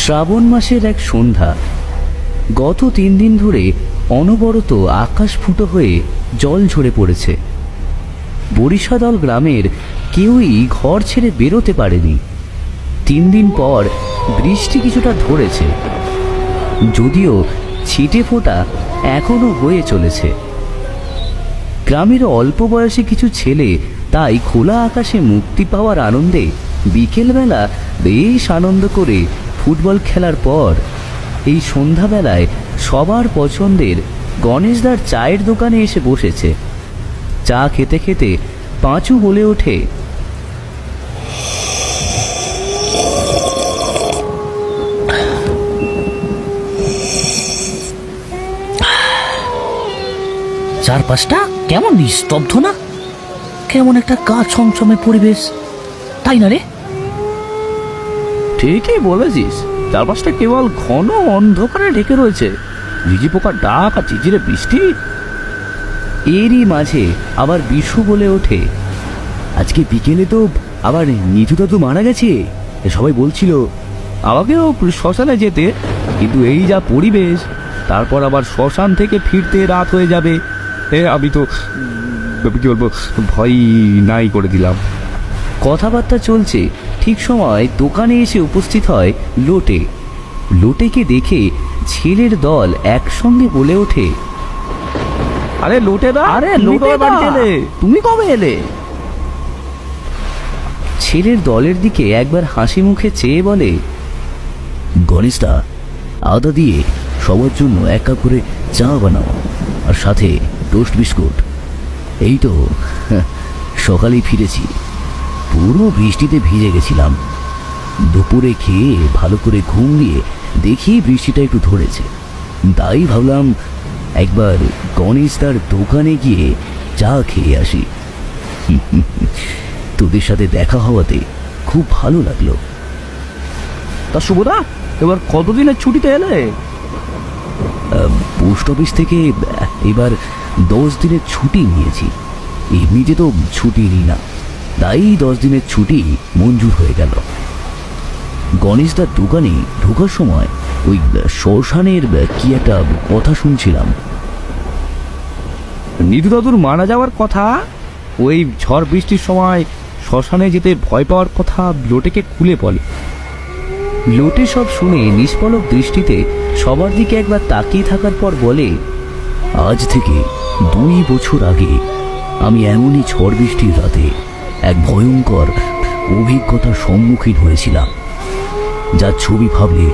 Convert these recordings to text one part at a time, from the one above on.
শ্রাবণ মাসের এক সন্ধ্যা। গত তিন দিন ধরে অনবরত আকাশ ফুটো হয়ে জল ঝরে পড়েছে। বরিশাদল গ্রামের কেউই ঘর ছেড়ে বেরোতে পারেনি। তিন দিন পর বৃষ্টি কিছুটা ধরেছে। যদিও ছিটে ফোঁটা এখনও হয়ে চলেছে। গ্রামের অল্প বয়সী কিছু ছেলে তাই খোলা আকাশে মুক্তি পাওয়ার আনন্দে বিকেলবেলা বেশ আনন্দ করে ফুটবল খেলার পর, এই সন্ধ্যাবেলায় সবার পছন্দের গণেশদার চায়ের দোকানে এসে বসেছে। চা খেতে খেতে পাঁচু বলে ওঠে, চারপাশটা কেমন নিস্তব্ধ না? কেমন একটা গা ছমছমে পরিবেশ। তাই না রে? ঠিকই বলেছিস। চারপাশটা কেবল ঘন অন্ধকারে ঢেকে রয়েছে। ঝিঝি পোকার ডাক আর ঝিঝিরে বৃষ্টি। এরই মাঝে আবার বিশু বলে ওঠে, আজকে বিকেলে তো আবার নিধু দাদু মারা গেছে। সবাই বলছিল, আমাকেও শ্মশানে যেতে, কিন্তু এই যা পরিবেশ, তারপর আবার শ্মশান থেকে ফিরতে রাত হয়ে যাবে। এ, আমি তো কি বলব ভয় নাই করে দিলাম। কথাবার্তা চলছে। ঠিক সময় দোকানে এসে উপস্থিত হয় লোটে। লোটেকে দেখে ছেলের দল একসঙ্গে বলে ওঠে আরে লোটে দা আরে লোটে বাড়ি এলে? তুমি কবে এলে? ছেলের দলের দিকে একবার হাসি মুখে চেয়ে বলে গণেশদা আদা দিয়ে সবার জন্য এক কাপ করে চা বানাও আর সাথে টোস্ট বিস্কুট। এই তো সকালেই ফিরেছি। পুরো বৃষ্টিতে ভিজে গেছিলাম। দুপুরে খেয়ে ভালো করে ঘুম দিয়ে দেখি বৃষ্টিটা একটু ধরেছে। তাই ভাবলাম একবার গণেশ তার দোকানে গিয়ে চা খেয়ে আসি। তোদের সাথে দেখা হওয়াতে খুব ভালো লাগল। তা শুভদা এবার কতদিনের ছুটিতে এলে? পোস্ট অফিস থেকে এবার দশ দিনের ছুটি নিয়েছি। এমনিতে তো ছুটি নিই না। তাই দশ দিনের ছুটি মঞ্জুর হয়ে গেল। গণেশদার দোকানে ঢোকার সময় ওই শ্মশানের কি একটা কথা শুনছিলাম। নিধু দাদুর মারা যাওয়ার কথা? ওই ঝড় বৃষ্টির সময় শ্মশানে যেতে ভয় পাওয়ার কথা লোটেকে খুলে বলে। লোটে সব শুনে নিষ্পলক দৃষ্টিতে সবার দিকে একবার তাকিয়ে থাকার পর বলে আজ থেকে দুই বছর আগে আমি এমনই ঝড় বৃষ্টির রাতে এক ভয়ঙ্কর অভিজ্ঞতার সম্মুখীন হয়েছিলাম যার ছবি ভাবলে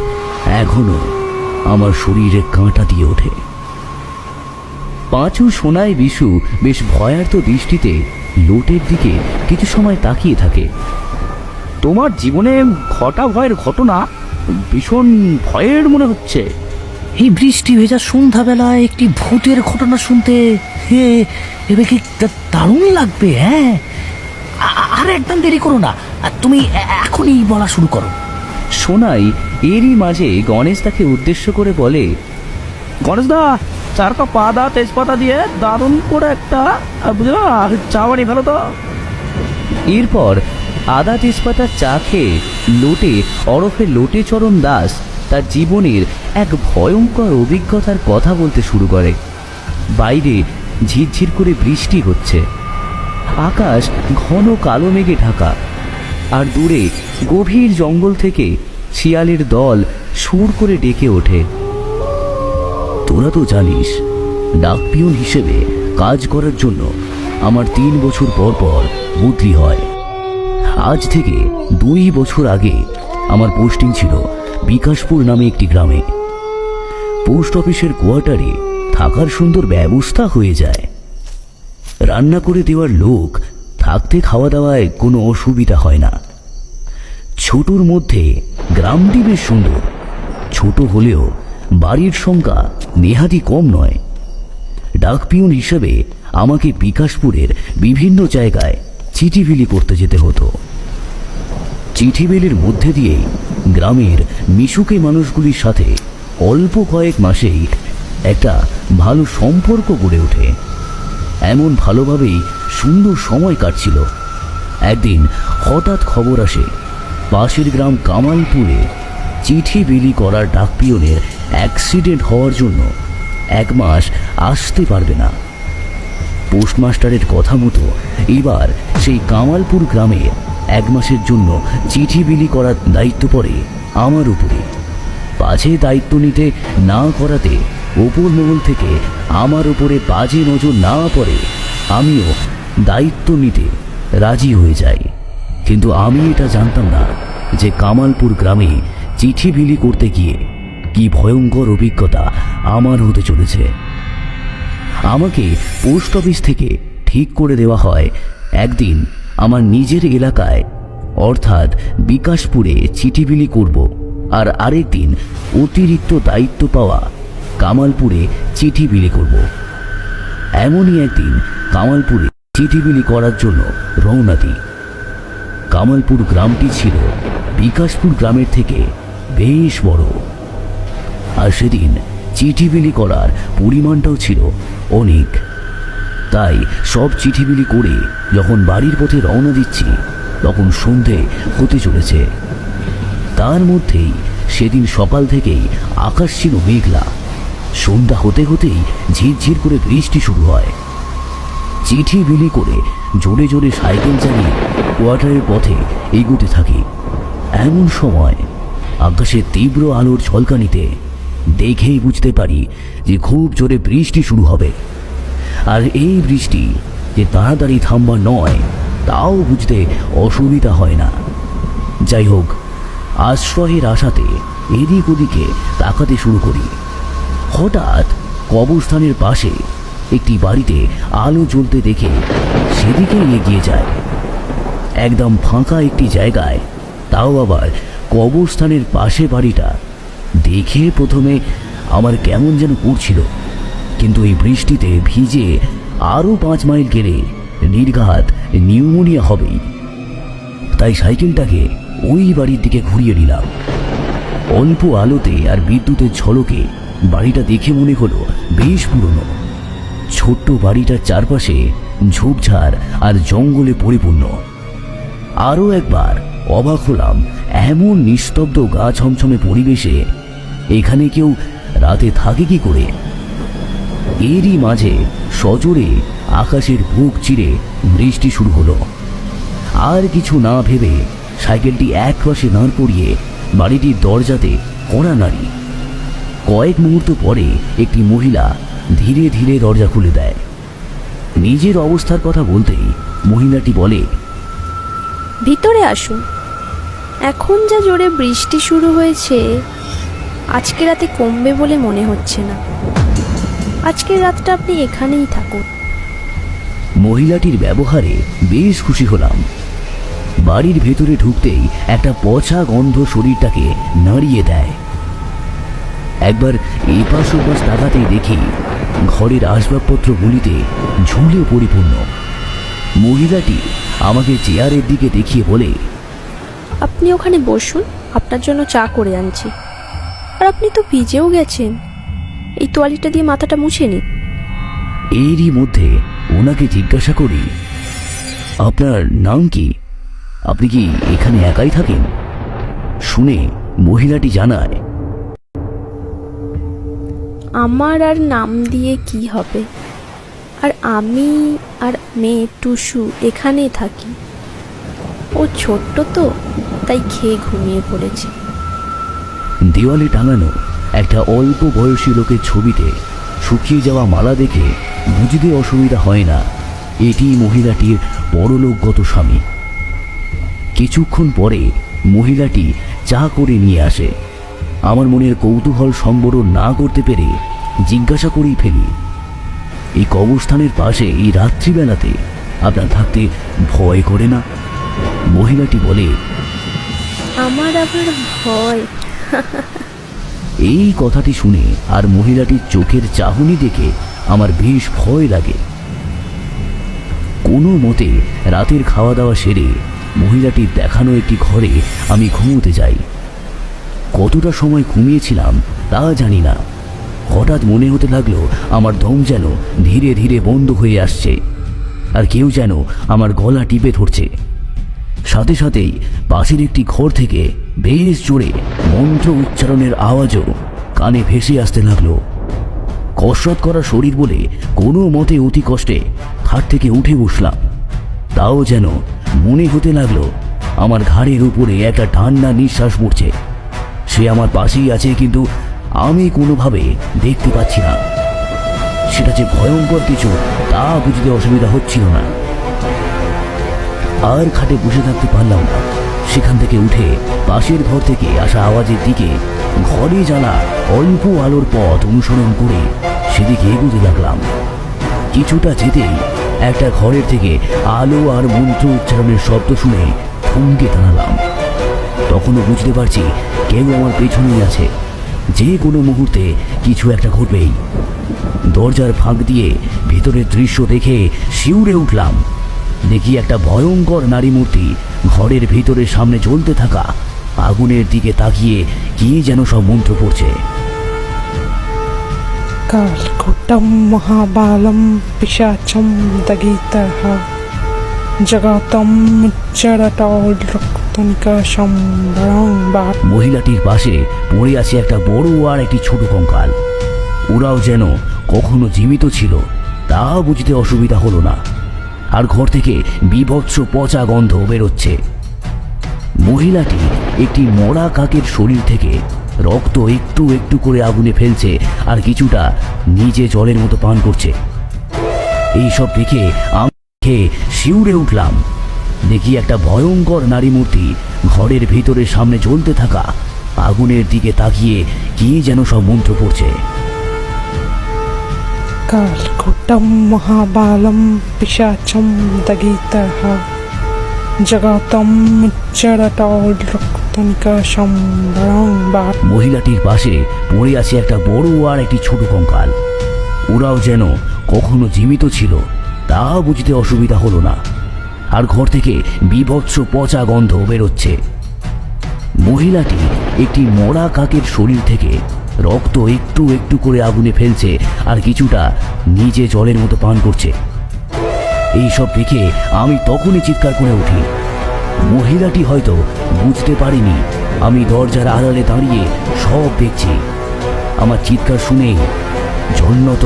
এখনও আমার শরীরে কাঁটা দিয়ে ওঠে। পাঁচু সোনায় বিশু বেশ ভয়ার্ত দৃষ্টিতে লোটের দিকে কিছু সময় তাকিয়ে থাকে। তোমার জীবনে ঘটা ভয়ের ঘটনা ভীষণ ভয়ের মনে হচ্ছে? এই বৃষ্টি ভেজা সন্ধ্যাবেলায় একটি ভূতের ঘটনা শুনতে, হে এবে কি দারুণ লাগবে হ্যাঁ? আর একদম দেরি করো না। আর তুমি এখনই বলা শুরু করো। সোনাই এরই মাঝে গণেশ তাকে উদ্দেশ্য করে বলে গণেশ দা চার কাপ পাদা তেজপাতা দিয়ে দারুণ করে একটা বুঝলো চা ভালো তো। এরপর আদা তেজপাতার চা খেয়ে লোটে অরফে লোটে চরণ দাস তার জীবনের এক ভয়ঙ্কর অভিজ্ঞতার কথা বলতে শুরু করে। বাইরে ঝিরঝির করে বৃষ্টি হচ্ছে। আকাশ ঘন কালো মেঘে ঢাকা। আর দূরে গভীর জঙ্গল থেকে শিয়ালের দল সুর করে ডেকে ওঠে। তোরা তো জানিস ডাকপিয়ন হিসেবে কাজ করার জন্য আমার তিন বছর পর পর বদলি হয়। আজ থেকে দুই বছর আগে আমার পোস্টিং ছিল বিকাশপুর নামে একটি গ্রামে। পোস্ট অফিসের কোয়ার্টারে থাকার সুন্দর ব্যবস্থা হয়ে যায়। রান্না করে দেওয়ার লোক থাকতে খাওয়া দাওয়ায় কোনো অসুবিধা হয় না। ছোটর মধ্যে গ্রামটি বেশ সুন্দর। ছোট হলেও বাড়ির সংখ্যা নেহাতি কম নয়। ডাকপিউন হিসেবে আমাকে বিকাশপুরের বিভিন্ন জায়গায় চিঠি বিলি করতে যেতে হতো। চিঠি বিলির মধ্যে দিয়েই গ্রামের মিশুকে মানুষগুলির সাথে অল্প কয়েক মাসেই একটা ভালো সম্পর্ক গড়ে ওঠে। এমন ভালোভাবেই সুন্দর সময় কাটছিল। একদিন হঠাৎ খবর আসে, পাশের গ্রাম কামালপুরে চিঠি বিলি করার ডাকপিয়নের অ্যাক্সিডেন্ট হওয়ার জন্য এক মাস আসতে পারবে না। পোস্টমাস্টারের কথা মতো এবার সেই কামালপুর গ্রামে এক মাসের জন্য চিঠি বিলি করার দায়িত্ব পড়ে আমার উপরে। পাছে দায়িত্ব নিতে না করাতে ওপর মহল থেকে আমার উপরে বাজে নজর না পড়ে আমিও দায়িত্ব নিতে রাজি হয়ে যাই। কিন্তু আমি এটা জানতাম না যে কামালপুর গ্রামে চিঠি বিলি করতে গিয়ে কি ভয়ঙ্কর অভিজ্ঞতা আমার হতে চলেছে। আমাকে পোস্ট অফিস থেকে ঠিক করে দেওয়া হয় একদিন আমার নিজের এলাকায়, অর্থাৎ বিকাশপুরে চিঠি বিলি করব আর আরেকদিন অতিরিক্ত দায়িত্ব পাওয়া কামালপুরে চিঠি বিলি করব। এমনই একদিন কামালপুরে চিঠি বিলি করার জন্য রওনা দিই। কামালপুর গ্রামটি ছিল বিকাশপুর গ্রামের থেকে বেশ বড়। আর সেদিন চিঠি বিলি করার পরিমাণটাও ছিল অনেক। তাই সব চিঠি বিলি করে যখন বাড়ির পথে রওনা দিচ্ছি, তখন সন্ধে হতে চলেছে। তার মধ্যেই সেদিন সকাল থেকেই আকাশ ছিল মেঘলা। সন্ধ্যা হতে হতেই ঝিরঝির করে বৃষ্টি শুরু হয়। চিঠি বিলি করে জোরে জোরে সাইকেল চালিয়ে কোয়ার্টারের পথে এগোতে থাকি। এমন সময় আকাশে তীব্র আলোর ঝলকানিতে দেখেই বুঝতে পারি যে খুব জোরে বৃষ্টি শুরু হবে। আর এই বৃষ্টি যে তাড়াতাড়ি থামবার নয়, তাও বুঝতে অসুবিধা হয় না। যাই হোক, আশ্রয়ের আশাতে এদিক ওদিকে তাকাতে শুরু করি। হঠাৎ কবরস্থানের পাশে একটি বাড়িতে আলো জ্বলতে দেখে সেদিকে এগিয়ে যায়। একদম ফাঁকা একটি জায়গায় তাও আবার কবরস্থানের পাশে বাড়িটা। দেখে প্রথমে আমার কেমন যেন করছিল কিন্তু এই বৃষ্টিতে ভিজে আরও পাঁচ মাইল গেলে নির্ঘাত নিউমোনিয়া হবেই। তাই সাইকেলটাকে ওই বাড়ির দিকে ঘুরিয়ে নিলাম। অল্প আলোতে আর বিদ্যুতের ঝলকে বাড়িটা দেখে মনে হলো বেশ পুরনো। ছোট্ট বাড়িটার চারপাশে ঝোপঝাড় আর জঙ্গলে পরিপূর্ণ। আরও একবার অবাক হলাম, এমন নিস্তব্ধ গা ছমছমে পরিবেশে এখানে কেউ রাতে থাকে কি করে? এরই মাঝে সজোরে আকাশের বুক চিরে বৃষ্টি শুরু হলো। আর কিছু না ভেবে সাইকেলটি এক পাশে দাঁড় করিয়ে বাড়িটির দরজাতে কড়া নাড়ি। কয়েক মুহূর্ত পরে একটি মহিলা ধীরে ধীরে দরজা খুলে দেয়। নিজের অবস্থার কথা বলতেই মহিলাটি বলে ভিতরে আসুন। এখন যা জোরে বৃষ্টি শুরু হয়েছে আজকে রাতে কমবে বলে মনে হচ্ছে না। আজকের রাতটা আপনি এখানেই থাকুন। মহিলাটির ব্যবহারে বেশ খুশি হলাম। বাড়ির ভেতরে ঢুকতেই একটা পচা গন্ধ শরীরটাকে নাড়িয়ে দেয়। একবার এপাশ ওপাশ তাকাতেই দেখি ঘরের আসবাবপত্রগুলিতে ঝুলে পরিপূর্ণ। মহিলাটি আমাকে চেয়ারের দিকে দেখিয়ে বলে আপনি ওখানে বসুন আপনার জন্য চা করে আনছি। আর আপনি তো ভিজেও গেছেন। এই তোয়ালিটা দিয়ে মাথাটা মুছে নিন। এরই মধ্যে ওনাকে জিজ্ঞাসা করি আপনার নাম কি? আপনি কি এখানে একাই থাকেন? শুনে মহিলাটি জানায় আমার আর নাম দিয়ে কি হবে? আর আমি আর মেয়ে টুসু এখানেই থাকি। ও ছোট্ট তো, তাই খেয়ে ঘুমিয়ে পড়েছে। দেওয়ালে টাঙানো একটা অল্প বয়সী লোকের ছবিতে শুকিয়ে যাওয়া মালা দেখে বুঝতে অসুবিধা হয় না এটি মহিলাটির পরলোকগত স্বামী। কিছুক্ষণ পরে মহিলাটি চা করে নিয়ে আসে। আমার মনের কৌতূহল সম্বরণ না করতে পেরে জিজ্ঞাসা করেই ফেলি। এই কবরস্থানের পাশে এই রাত্রিবেলাতে আপনার থাকতে ভয় করে না? মহিলাটি বলে আমার আবার ভয়। এই কথাটি শুনে আর মহিলাটির চোখের চাহনি দেখে আমার বেশ ভয় লাগে। কোনো মতে রাতের খাওয়া দাওয়া সেরে মহিলাটির দেখানো একটি ঘরে আমি ঘুমোতে যাই। কতটা সময় ঘুমিয়েছিলাম তা জানি না। হঠাৎ মনে হতে লাগল আমার দম যেন ধীরে ধীরে বন্ধ হয়ে আসছে। আর কেউ যেন আমার গলা টিপে ধরছে। সাথে সাথেই পাশের একটি ঘর থেকে বেশ জোরে মন্ত্র উচ্চারণের আওয়াজও কানে ভেসে আসতে লাগল। কসরত করা শরীর বলে কোনো মতে অতি কষ্টে খাট থেকে উঠে বসলাম। তাও যেন মনে হতে লাগল আমার ঘাড়ের উপরে একটা ঠান্ডা নিঃশ্বাস পড়ছে। সে আমার পাশেই আছে, কিন্তু আমি কোনোভাবে দেখতে পাচ্ছি না। সেটা যে ভয়ঙ্কর কিছু, তা বুঝতে অসুবিধা হচ্ছিল না। আর খাটে বসে থাকতে পারলাম না। সেখান থেকে উঠে পাশের ঘর থেকে আসা আওয়াজের দিকে ঘরে জ্বালা অল্প আলোর পথ অনুসরণ করে সেদিকে এগুতে লাগলাম। কিছুটা যেতেই একটা ঘরের থেকে আলো আর মন্ত্র উচ্চারণের শব্দ শুনে থমকে দাঁড়ালাম। তখনও বুঝতে পারছি কেউ আমার পেছনেই আছে। যে কোনো মুহূর্তে কিছু একটা ঘটবেই। দরজার ফাঁক দিয়ে ভেতরের দৃশ্য দেখে শিউরে উঠলাম। দেখি একটা ভয়ঙ্কর নারী মূর্তি ঘরের ভেতরের সামনে চলতে থাকা আগুনের দিকে তাকিয়ে কি যেন সব মন্ত্র পড়ছে। কালকুটম মহাবালম পিসাচম দগিতহ জগতম জড়টল মহিলাটির পাশে পড়ে আছে একটা বড় আর একটি ছোট কঙ্কাল। ওরাও যেন কখনো জীবিত ছিল, তা বুঝতে অসুবিধা হলো না। আর ঘর থেকে বিভৎস পচা গন্ধ বেরোচ্ছে। মহিলাটি একটি মরা কাকের শরীর থেকে রক্ত একটু একটু করে আগুনে ফেলছে আর কিছুটা নিজে জলের মতো পান করছে। এইসব দেখে আমি খেয়ে শিউরে উঠলাম। দেখি একটা ভয়ঙ্কর নারী মূর্তি ঘরের ভিতরে সামনে জ্বলতে থাকা আগুনের দিকে তাকিয়ে কি যেন সব মন্ত্র পড়ছে। কালকুটম মহাবালম পিসাচম দগিতহ জগতম রক্তনিকাশম মহিলাটির পাশে পড়ে আছে একটা বড় আর একটি ছোট কঙ্কাল। ওরাও যেন কখনো জীবিত ছিল তা বুঝতে অসুবিধা হলো না। আর ঘর থেকে বিভৎস পচা গন্ধ বেরোচ্ছে। মহিলাটি একটি মরা কাকের শরীর থেকে রক্ত একটু একটু করে আগুনে ফেলছে আর কিছুটা নিজে জলের মতো পান করছে। এইসব দেখে আমি তখনই চিৎকার করে উঠি। মহিলাটি হয়তো বুঝতে পারিনি, আমি দরজার আড়ালে দাঁড়িয়ে সব দেখছি। আমার চিৎকার শুনে জলনত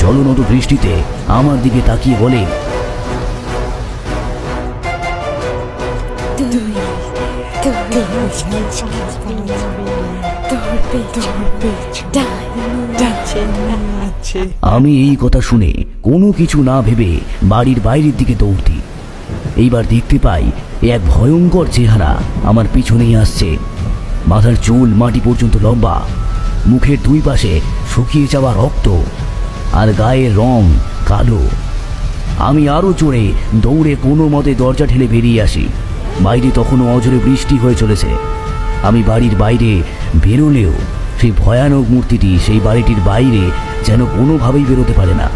জলনত দৃষ্টিতে আমার দিকে তাকিয়ে বলে আমি এই কথা শুনে কোনো কিছু না ভেবে বাড়ির বাইরের দিকে দৌড়তি। এইবার দেখতে পাই এক ভয়ঙ্কর চেহারা আমার পিছনেই আসছে। মাথার চুল মাটি পর্যন্ত লম্বা, মুখের দুই পাশে শুকিয়ে যাওয়া রক্ত আর গায়ের রং কালো। আমি আরও চড়ে দৌড়ে কোনো মতে দরজা ঠেলে বেরিয়ে আসি। বাইরে তখনও অজরে বৃষ্টি হয়ে চলেছে। আমি বাড়ির বাইরে বেরোলেও সেই ভয়ানক মূর্তিটি সেই বাড়িটির বাইরে যেন কোনোভাবেই বেরোতে পারে না।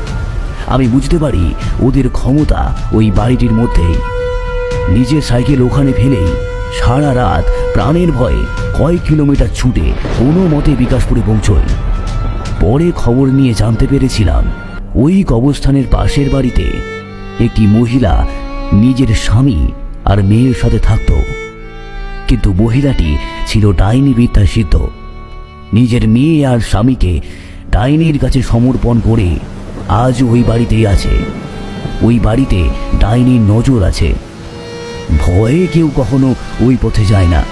আমি বুঝতে পারি ওদের ক্ষমতা ওই বাড়িটির মধ্যেই। নিজের সাইকেল ওখানে ফেলেই সারা রাত প্রাণের ভয়ে কয়েক কিলোমিটার ছুটে কোনো মতে বিকাশপুরে পৌঁছই। পরে খবর নিয়ে জানতে পেরেছিলাম, ওই কবরস্থানের পাশের বাড়িতে একটি মহিলা নিজের স্বামী আর মেয়ের সাথে থাকত। কিন্তু মহিলাটি ছিল ডাইনি বিদ্যা সিদ্ধ। নিজের মেয়ে আর স্বামীকে ডাইনির কাছে সমর্পণ করে আজ ওই বাড়িতেই আছে। ওই বাড়িতে ডাইনির নজর আছে। ভয়ে কেউ কখনো ওই পথে যায় না।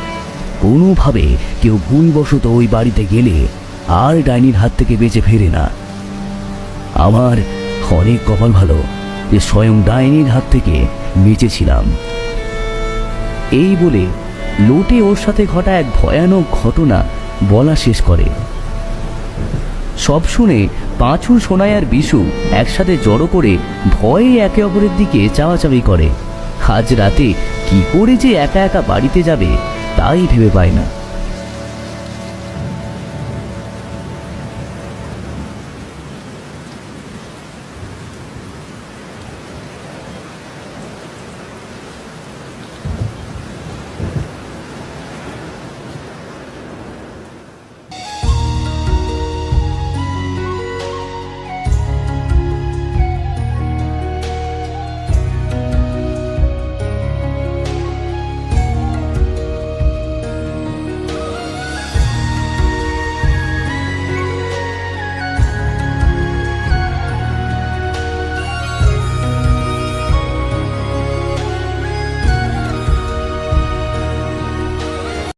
কোনোভাবে কেউ ভুলবশত ওই বাড়িতে গেলে আর ডাইনির হাত থেকে বেঁচে ফেরে না। আমার অনেক কপাল ভালো যে স্বয়ং ডাইনির হাত থেকে বেঁচেছিলাম। এই বলে লোটে ওর সাথে ঘটা এক ভয়ানক ঘটনা বলা শেষ করে। সব শুনে পাঁচু সোনাই আর বিশু একসাথে জড়ো করে ভয়ে একে অপরের দিকে চাওয়াচাবি করে। আজ রাতে কি করে যে একা একা বাড়িতে যাবে, তাই ভেবে পায় না।